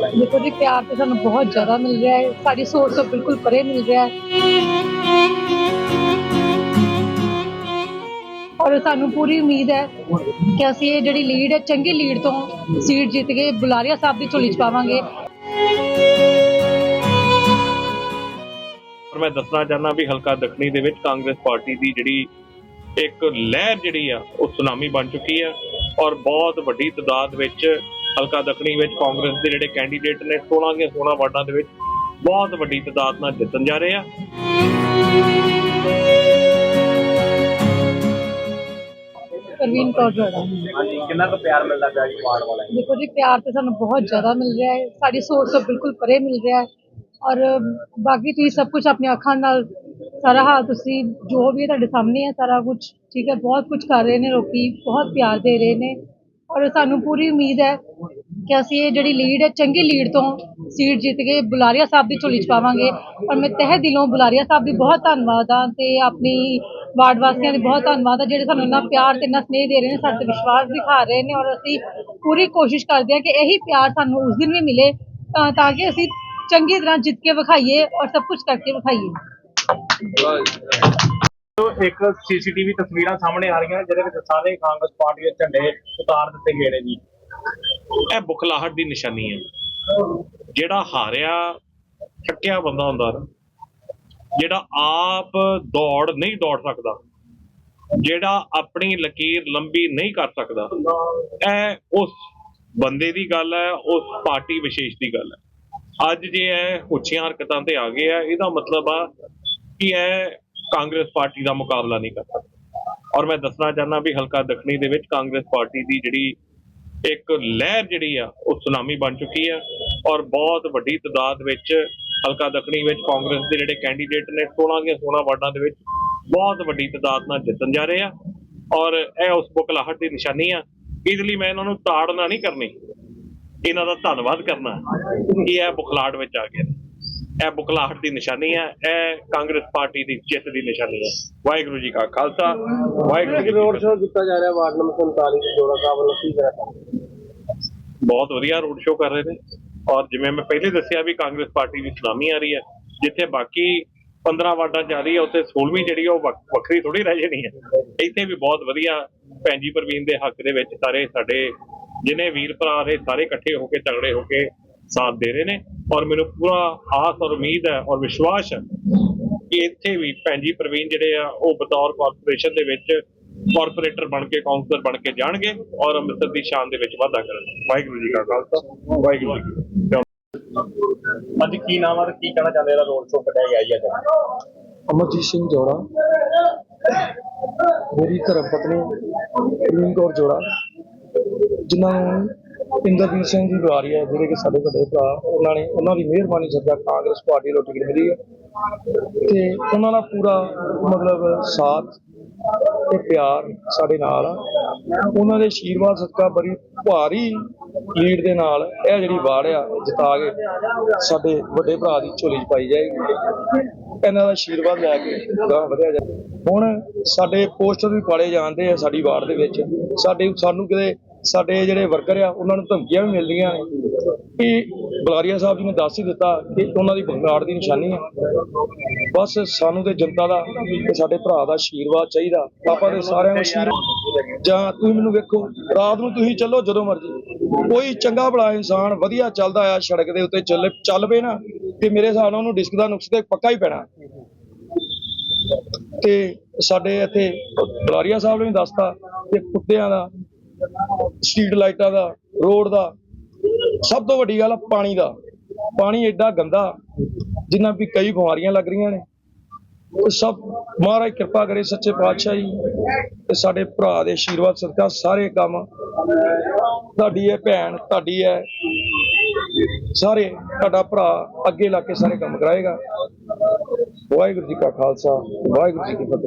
ਦੇਖੋ ਜੀ ਪਿਆਰ ਤੇ ਸਾਨੂੰ ਬਹੁਤ ਜ਼ਿਆਦਾ ਮਿਲ ਰਿਹਾ ਹੈ। ਸਾਡੀ ਸੋਚ ਤੋਂ ਬਿਲਕੁਲ ਪਰੇ ਮਿਲ ਰਿਹਾ ਹੈ। ਔਰ ਸਾਨੂੰ ਪੂਰੀ ਉਮੀਦ ਹੈ ਕਿ ਅਸੀਂ ਇਹ ਜਿਹੜੀ ਲੀਡ ਹੈ ਚੰਗੀ ਲੀਡ ਤੋਂ ਸੀਟ ਜਿੱਤ ਕੇ ਬੁਲਾਰੀਆ ਸਾਹਿਬ ਦੀ ਝੋਲੀ ਚ ਪਾਵਾਂਗੇ। ਪਰ ਮੈਂ ਦੱਸਣਾ ਚਾਹੁੰਦਾ ਵੀ ਹਲਕਾ ਦੱਖਣੀ ਦੇ ਵਿੱਚ ਕਾਂਗਰਸ ਪਾਰਟੀ ਦੀ ਜਿਹੜੀ ਇੱਕ ਲਹਿਰ ਜਿਹੜੀ ਆ ਉਹ ਸੁਨਾਮੀ ਬਣ ਚੁੱਕੀ ਆ। ਔਰ ਬਹੁਤ ਵੱਡੀ ਤਦਾਦ ਵਿੱਚ ਹਲਕਾ ਦੱਖਣੀ ਵਿੱਚ ਕਾਂਗਰਸ ਦੇ ਜਿਹੜੇ ਕੈਂਡੀਡੇਟ ਨੇ 16 ਦੀਆਂ 16 ਵਾਰਡਾਂ ਦੇ ਵਿੱਚ ਬਹੁਤ ਵੱਡੀ ਤਦਾਦ ਨਾਲ ਜਿੱਤਣ ਜਾ ਰਹੇ ਆ। ਪ੍ਰਵੀਨ ਕੌਰ ਜੋੜਾ। ਹਾਂਜੀ ਕਿੰਨਾ ਕੁ ਪਿਆਰ ਮਿਲਦਾ ਪਿਆ ਜੀ ਵਾਰਡ ਵਾਲਾ ਦੇਖੋ ਜੀ ਪਿਆਰ ਤੇ ਸਾਨੂੰ ਬਹੁਤ ਜ਼ਿਆਦਾ ਮਿਲ ਰਿਹਾ ਹੈ। ਸਾਡੀ ਸੋਚ ਤੋਂ ਬਿਲਕੁਲ ਪਰੇ ਮਿਲ ਰਿਹਾ ਹੈ। ਔਰ ਬਾਕੀ ਤੁਸੀਂ ਸਭ ਕੁਝ ਆਪਣੀ ਅੱਖਾਂ ਨਾਲ ਸਾਰਾ ਹਾਲ ਤੁਸੀਂ ਜੋ ਵੀ ਹੈ ਤੁਹਾਡੇ ਸਾਹਮਣੇ ਹੈ ਸਾਰਾ ਕੁਝ ਠੀਕ ਹੈ ਬਹੁਤ ਕੁਝ ਕਰ ਰਹੇ ਨੇ ਲੋਕੀ ਬਹੁਤ ਪਿਆਰ ਦੇ ਰਹੇ ਨੇ। ਔਰ ਸਾਨੂੰ ਪੂਰੀ ਉਮੀਦ ਹੈ ਕਿ ਅਸੀਂ ਇਹ ਜਿਹੜੀ ਲੀਡ ਹੈ, ਚੰਗੀ ਲੀਡ ਤੋਂ ਸੀਟ ਜਿੱਤ ਕੇ ਬੁਲਾਰੀਆ ਸਾਹਿਬ ਦੀ ਝੋਲੀ ਚ ਪਾਵਾਂਗੇ। ਔਰ ਮੈਂ ਤਹਿ ਦਿਲੋਂ ਬੁਲਾਰੀਆ ਸਾਹਿਬ ਦੀ ਬਹੁਤ ਧੰਨਵਾਦ ਹਾਂ ਤੇ ਆਪਣੀ ਵਾਰਡ ਵਾਸੀਆਂ ਦੀ ਬਹੁਤ ਧੰਨਵਾਦ ਆ ਜਿਹੜੇ ਸਾਨੂੰ ਇੰਨਾ ਪਿਆਰ ਤੇ ਇੰਨਾ ਸਨੇਹ ਦੇ ਰਹੇ ਨੇ, ਸਾਡੇ ਤੇ ਵਿਸ਼ਵਾਸ ਦਿਖਾ ਰਹੇ ਨੇ ਔਰ ਅਸੀਂ ਪੂਰੀ ਕੋਸ਼ਿਸ਼ ਕਰਦੇ ਹਾਂ ਕਿ ਇਹੀ ਪਿਆਰ ਸਾਨੂੰ ਉਸ ਦਿਨ ਵੀ ਮਿਲੇ, ਤਾਂ ਤਾਂ ਕਿ ਅਸੀਂ ਚੰਗੀ ਤਰ੍ਹਾਂ ਜਿੱਤ ਕੇ ਵਿਖਾਈਏ ਔਰ ਸਭ ਕੁਝ ਕਰਕੇ ਵਿਖਾਈਏ। ਇੱਕ ਸੀਸੀਟੀਵੀ ਤਸਵੀਰਾਂ ਸਾਹਮਣੇ ਆ ਰਹੀਆਂ ਜਿਹਦੇ ਵਿੱਚ ਸਾਰੇ ਕਾਂਗਰਸ ਪਾਰਟੀ ਦੇ ਝੰਡੇ ਉਤਾਰ ਦਿੱਤੇ ਗਏ ਨੇ ਜੀ। ਇਹ ਬੁਖਲਾਹਟ ਦੀ ਨਿਸ਼ਾਨੀ ਹੈ। ਜਿਹੜਾ ਹਾਰਿਆ ਥੱਕਿਆ ਬੰਦਾ ਹੁੰਦਾ ਨਾ, ਜਿਹੜਾ ਆਪ ਦੌੜ ਨਹੀਂ ਦੌੜ ਸਕਦਾ, ਜਿਹੜਾ ਆਪਣੀ ਲਕੀਰ ਲੰਬੀ ਨਹੀਂ ਕਰ ਸਕਦਾ, ਇਹ ਉਸ ਬੰਦੇ ਦੀ ਗੱਲ ਹੈ, ਉਸ ਪਾਰਟੀ ਵਿਸ਼ੇਸ਼ ਦੀ ਗੱਲ ਹੈ। ਅੱਜ ਜੇ ਇਹ ਉੱਚੀਆਂ ਹਰਕਤਾਂ ਤੇ ਆ ਗਏ ਆ ਇਹਦਾ ਮਤਲਬ ਆ ਕਿ ਇਹ ਕਾਂਗਰਸ ਪਾਰਟੀ ਦਾ ਮੁਕਾਬਲਾ ਨਹੀਂ ਕਰ ਸਕਦਾ। ਔਰ ਮੈਂ ਦੱਸਣਾ ਚਾਹੁੰਦਾ ਵੀ ਹਲਕਾ ਦੱਖਣੀ ਦੇ ਵਿੱਚ ਕਾਂਗਰਸ ਪਾਰਟੀ ਦੀ ਜਿਹੜੀ ਇੱਕ ਲਹਿਰ ਜਿਹੜੀ ਆ, ਉਹ ਸੁਨਾਮੀ ਬਣ ਚੁੱਕੀ ਆ ਔਰ ਬਹੁਤ ਵੱਡੀ ਤਦਾਦ ਵਿੱਚ ਹਲਕਾ ਦੱਖਣੀ ਵਿੱਚ ਕਾਂਗਰਸ ਦੇ ਜਿਹੜੇ ਕੈਂਡੀਡੇਟ ਨੇ 16 ਦੀਆਂ 16 ਵਾਰਡਾਂ ਦੇ ਵਿੱਚ ਬਹੁਤ ਵੱਡੀ ਤਦਾਦ ਨਾਲ ਜਿੱਤਣ ਜਾ ਰਹੇ ਆ ਔਰ ਇਹ ਉਸ ਬੁਖਲਾਹਟ ਦੀ ਨਿਸ਼ਾਨੀ ਆ ਇਸ ਲਈ ਮੈਂ ਇਹਨਾਂ ਨੂੰ ਤਾੜਨਾ ਨਹੀਂ ਕਰਨੀ। ਇਹਨਾਂ ਦਾ ਧੰਨਵਾਦ ਕਰਨਾ ਕਿ ਇਹ ਬੁਖਲਾਹਟ ਵਿੱਚ ਆ ਗਏ ਇਹ ਬੁਖਲਾਹਟ ਦੀ ਨਿਸ਼ਾਨੀ ਹੈ ਇਹ ਕਾਂਗਰਸ ਪਾਰਟੀ ਦੀ ਜਿੱਤ ਦੀ ਨਿਸ਼ਾਨੀ ਹੈ। ਵਾਹਿਗੁਰੂ ਜੀ ਕਾ ਖਾਲਸਾ ਵਾਹਿਗੁਰੂ ਜੀ ਰੋਡ ਸ਼ੋਅ ਕੀਤਾ ਜਾ ਰਿਹਾ ਵਾਰਡ ਨੰਬਰ 47 ਜੋੜਾ ਸਾਹਿਬ ਵੱਲੋਂ ਕੀ ਕਰਾਂ ਬਹੁਤ ਵਧੀਆ ਰੋਡ ਸ਼ੋਅ ਕਰ ਰਹੇ ਨੇ। ਔਰ ਜਿਵੇਂ ਮੈਂ ਪਹਿਲੇ ਦੱਸਿਆ ਵੀ ਕਾਂਗਰਸ ਪਾਰਟੀ ਦੀ ਸੁਨਾਮੀ ਆ ਰਹੀ ਹੈ ਜਿੱਥੇ ਬਾਕੀ 15 ਵਾਰਡਾਂ ਜਾ ਰਹੀ ਹੈ ਉੱਥੇ 16ਵੀਂ ਜਿਹੜੀ ਉਹ ਵੱਖ- ਵੱਖਰੀ ਥੋੜੀ ਰਹਿ ਜਾਣੀ ਹੈ। ਇੱਥੇ ਵੀ ਬਹੁਤ ਵਧੀਆ ਭੈਣ ਜੀ ਪ੍ਰਵੀਨ ਦੇ ਹੱਕ ਦੇ ਵਿੱਚ ਸਾਰੇ ਸਾਡੇ ਜਿਨੇ ਵੀਰ ਭਰਾ ਨੇ ਸਾਰੇ ਇਕੱਠੇ ਹੋ ਕੇ ਤਗੜੇ ਹੋ ਕੇ ਸਾਥ ਦੇ ਰਹੇ ਨੇ। ਔਰ ਮੈਨੂੰ ਪੂਰਾ ਆਸ ਔਰ ਉਮੀਦ ਹੈ ਔਰ ਵਿਸ਼ਵਾਸ ਹੈ ਕਿ ਇੱਥੇ ਵੀ ਭੈਣ ਜੀ ਪ੍ਰਵੀਨ ਜਿਹੜੇ ਆ ਉਹ ਬਤੌਰ ਕਾਰਪੋਰੇਸ਼ਨ ਦੇ ਵਿੱਚ ਕਾਰਪੋਰੇਟਰ ਬਣ ਕੇ ਕਾਉਂਸਲਰ ਬਣ ਕੇ ਜਾਣਗੇ ਔਰ ਅੰਮ੍ਰਿਤਸਰ ਦੀ ਸ਼ਾਨ ਦੇ ਵਿੱਚ ਵਾਧਾ ਕਰਨਗੇ। ਵਾਹਿਗੁਰੂ ਜੀ ਕਾ ਖਾਲਸਾ। ਵਾਹਿਗੁਰੂ ਜੀ ਕੀ ਫਤਿਹ। ਅੱਜ ਕੀ ਨਾਮ ਆ ਤੇ ਕੀ ਕਹਿਣਾ ਚਾਹੁੰਦੇ ਇਹਦਾ ਰੋਡ ਸ਼ੋਅ ਕੱਢਿਆ ਗਿਆ ਜੀ ਅੱਜ? ਅਮਰਜੀਤ ਸਿੰਘ ਜੋੜਾ। ਮੇਰੀ ਧਰਮ ਪਤਨੀ ਪ੍ਰਵੀਨ ਕੌਰ ਜੋੜਾ। ਜਿਨ੍ਹਾਂ ਨੂੰ ਇੰਦਰਜੀਤ ਸਿੰਘ ਜੀ ਬੁਲਾਰੀ ਹੈ ਜਿਹੜੇ ਕਿ ਸਾਡੇ ਵੱਡੇ ਭਰਾ, ਉਹਨਾਂ ਨੇ ਉਹਨਾਂ ਦੀ ਮਿਹਰਬਾਨੀ ਸਦਕਾ ਕਾਂਗਰਸ ਪਾਰਟੀ ਨੂੰ ਟਿਕਟ ਮਿਲੀ ਹੈ। ਤੇ ਉਹਨਾਂ ਦਾ ਪੂਰਾ ਮਤਲਬ ਸਾਥ ਤੇ ਪਿਆਰ ਸਾਡੇ ਨਾਲ ਆ। ਉਹਨਾਂ ਦੇ ਆਸ਼ੀਰਵਾਦ ਸਦਕਾ ਬੜੀ ਭਾਰੀ ਲੀਡ ਦੇ ਨਾਲ ਇਹ ਜਿਹੜੀ ਵਾੜ ਆ, ਜਿਤਾ ਕੇ ਸਾਡੇ ਵੱਡੇ ਭਰਾ ਦੀ ਝੋਲੀ 'ਚ ਪਾਈ ਜਾਏਗੀ। ਇਹਨਾਂ ਦਾ ਆਸ਼ੀਰਵਾਦ ਲੈ ਕੇ ਗਾਂ ਵਧਿਆ ਜਾਏ ਹੁਣ ਸਾਡੇ ਪੋਸਟਰ ਵੀ ਪਾੜੇ ਜਾਂਦੇ ਆ ਸਾਡੀ ਵਾਰਡ ਦੇ ਵਿੱਚ। ਸਾਡੇ ਸਾਨੂੰ ਕਿਤੇ ਸਾਡੇ ਜਿਹੜੇ ਵਰਕਰ ਆ, ਉਹਨਾਂ ਨੂੰ ਧਮਕੀਆਂ ਵੀ ਮਿਲਦੀਆਂ ਨੇ। ਕਿ ਬੁਲਾਰੀਆ ਸਾਹਿਬ ਜੀ ਨੇ ਦੱਸ ਹੀ ਦਿੱਤਾ ਕਿ ਉਹਨਾਂ ਦੀ ਬੰਗਾੜ ਦੀ ਨਿਸ਼ਾਨੀ ਹੈ ਬਸ ਸਾਨੂੰ ਤੇ ਜਨਤਾ ਦਾ ਤੇ ਸਾਡੇ ਭਰਾ ਦਾ ਆਸ਼ੀਰਵਾਦ ਚਾਹੀਦਾ। ਆਪਾਂ ਦੇ ਸਾਰਿਆਂ ਨੂੰ ਆਸ਼ੀਰਵਾਦ ਜਾਂ ਤੁਸੀਂ ਮੈਨੂੰ ਵੇਖੋ, ਰਾਤ ਨੂੰ ਤੁਸੀਂ ਚੱਲੋ ਜਦੋਂ ਮਰਜ਼ੀ। ਕੋਈ ਚੰਗਾ ਭਲਾ ਇਨਸਾਨ ਵਧੀਆ ਚੱਲਦਾ ਆ ਸੜਕ ਦੇ ਉੱਤੇ ਚੱਲ ਚੱਲ ਪਏ ਨਾ, ਤੇ ਮੇਰੇ ਹਿਸਾਬ ਨਾਲ ਉਹਨੂੰ ਡਿਸਕ ਦਾ ਨੁਕਸ ਤੇ ਪੱਕਾ ਹੀ ਪੈਣਾ। ਤੇ ਸਾਡੇ ਇੱਥੇ ਬੁਲਾਰੀਆ ਸਾਹਿਬ ਨੇ ਵੀ ਦੱਸਤਾ ਕਿ ਕੁੱਤਿਆਂ ਦਾ ਸਟਰੀਟ ਲਾਈਟਾਂ ਦਾ ਰੋਡ ਦਾ, ਸਭ ਤੋਂ ਵੱਡੀ ਗੱਲ ਆ ਪਾਣੀ ਦਾ। ਪਾਣੀ ਐਡਾ ਗੰਦਾ ਜਿੰਨਾ ਵੀ ਕਈ ਬਿਮਾਰੀਆਂ ਲੱਗ ਰਹੀਆਂ ਨੇ। ਉਹ ਸਭ ਮਹਾਰਾਜ ਕਿਰਪਾ ਕਰੇ ਸੱਚੇ ਪਾਤਸ਼ਾਹ ਜੀ ਤੇ ਸਾਡੇ ਭਰਾ ਦੇ ਆਸ਼ੀਰਵਾਦ ਸਦਕਾ ਸਾਰੇ ਕੰਮ ਤੁਹਾਡੀ ਹੈ ਭੈਣ, ਤੁਹਾਡੀ ਹੈ। ਸਾਰੇ ਤੁਹਾਡਾ ਭਰਾ ਅੱਗੇ ਲਾ ਕੇ ਸਾਰੇ ਕੰਮ ਕਰਾਏਗਾ। ਵਾਹਿਗੁਰੂ ਜੀ ਕਾ ਖਾਲਸਾ, ਵਾਹਿਗੁਰੂ ਜੀ ਕੀ ਫਤਿਹ।